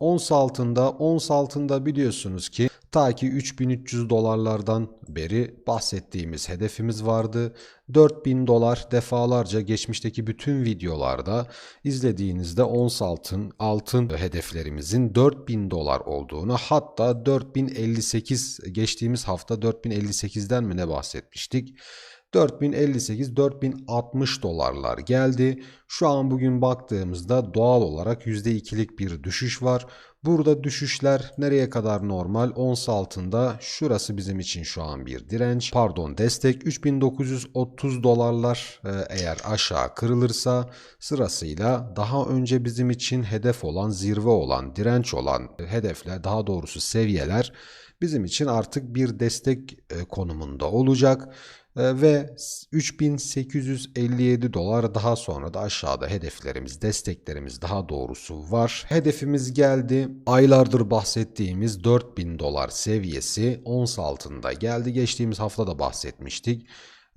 Ons altında, ons altında biliyorsunuz ki ta ki 3300 dolarlardan beri bahsettiğimiz hedefimiz vardı. 4000 dolar defalarca geçmişteki bütün videolarda izlediğinizde ons altın, altın hedeflerimizin 4000 dolar olduğunu hatta 4058 geçtiğimiz hafta 4058'den mi ne bahsetmiştik? 4058 4060 dolarlar geldi. Şu an bugün baktığımızda doğal olarak %2'lik bir düşüş var. Burada düşüşler nereye kadar normal? Ons altında şurası bizim için şu an bir direnç. Pardon destek 3930 dolarlar e, eğer aşağı kırılırsa sırasıyla daha önce bizim için hedef olan zirve olan direnç olan hedefler daha doğrusu seviyeler bizim için artık bir destek e, konumunda olacak. E, ve 3857 dolar daha sonra da aşağıda hedeflerimiz, desteklerimiz daha doğrusu var. Hedefimiz geldi. Aylardır bahsettiğimiz 4000 dolar seviyesi ons altında geldi. Geçtiğimiz hafta da bahsetmiştik.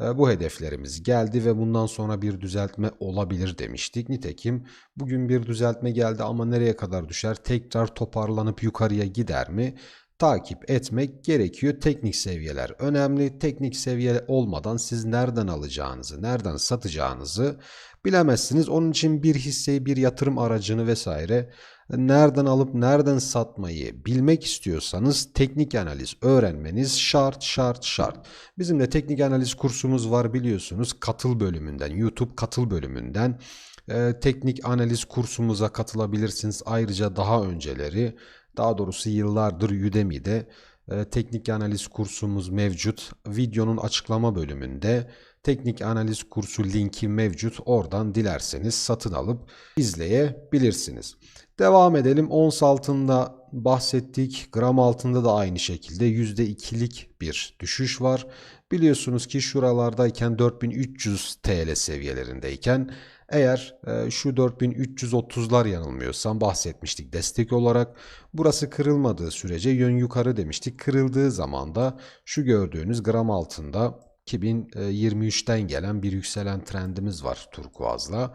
E, Bu hedeflerimiz geldi ve bundan sonra bir düzeltme olabilir demiştik. Nitekim bugün bir düzeltme geldi ama nereye kadar düşer? Tekrar toparlanıp yukarıya gider mi? Takip etmek gerekiyor. Teknik seviyeler önemli. Teknik seviye olmadan siz nereden alacağınızı, nereden satacağınızı bilemezsiniz. Onun için bir hisseyi, bir yatırım aracını vesaire nereden alıp nereden satmayı bilmek istiyorsanız teknik analiz öğrenmeniz şart şart şart. Bizim de teknik analiz kursumuz var biliyorsunuz. Katıl bölümünden, YouTube katıl bölümünden e, teknik analiz kursumuza katılabilirsiniz. Ayrıca daha önceleri daha doğrusu yıllardır Udemy'de e, teknik analiz kursumuz mevcut. Videonun açıklama bölümünde teknik analiz kursu linki mevcut. Oradan dilerseniz satın alıp izleyebilirsiniz. Devam edelim. Ons altında bahsettik. Gram altında da aynı şekilde %2'lik bir düşüş var. Biliyorsunuz ki şuralardayken 4300 TL seviyelerindeyken eğer e, şu 4330'lar yanılmıyorsam bahsetmiştik destek olarak. Burası kırılmadığı sürece yön yukarı demiştik. Kırıldığı zaman da şu gördüğünüz gram altında 2023'ten gelen bir yükselen trendimiz var turkuazla.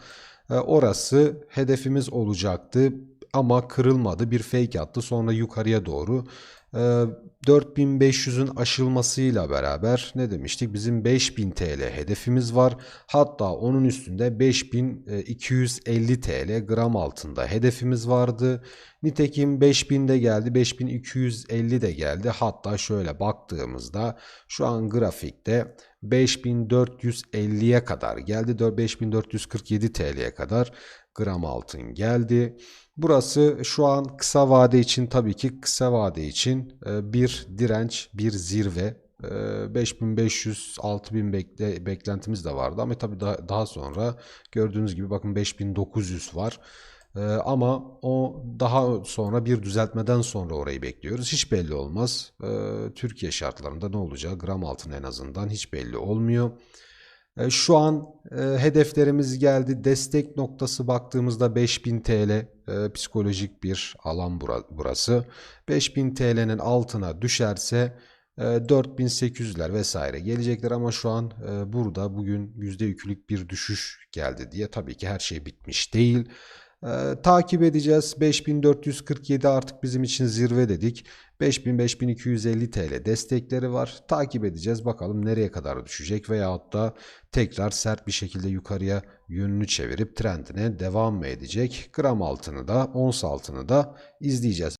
E, orası hedefimiz olacaktı ama kırılmadı. Bir fake attı sonra yukarıya doğru 4500'ün ee, aşılmasıyla beraber ne demiştik? Bizim 5000 TL hedefimiz var. Hatta onun üstünde 5250 TL gram altında hedefimiz vardı. Nitekim 5000 de geldi, 5250 de geldi. Hatta şöyle baktığımızda şu an grafikte 5450'ye kadar geldi. 5447 TL'ye kadar gram altın geldi. Burası şu an kısa vade için tabii ki kısa vade için e, bir direnç, bir zirve. 5500-6000 e, bekle, beklentimiz de vardı ama tabii daha, daha sonra gördüğünüz gibi bakın 5900 var. Ee, ama o daha sonra bir düzeltmeden sonra orayı bekliyoruz. Hiç belli olmaz. Türkiye şartlarında ne olacağı gram altın en azından hiç belli olmuyor. E, şu an e, hedeflerimiz geldi. Destek noktası baktığımızda 5000 TL e, psikolojik bir alan burası. 5000 TL'nin altına düşerse 4800'ler vesaire gelecekler ama şu an burada bugün %2'lük bir düşüş geldi diye tabii ki her şey bitmiş değil. Ee, takip edeceğiz. 5447 artık bizim için zirve dedik. 5000-5250 TL destekleri var. Takip edeceğiz. Bakalım nereye kadar düşecek veyahut da tekrar sert bir şekilde yukarıya yönünü çevirip trendine devam mı edecek? Gram altını da ons altını da izleyeceğiz.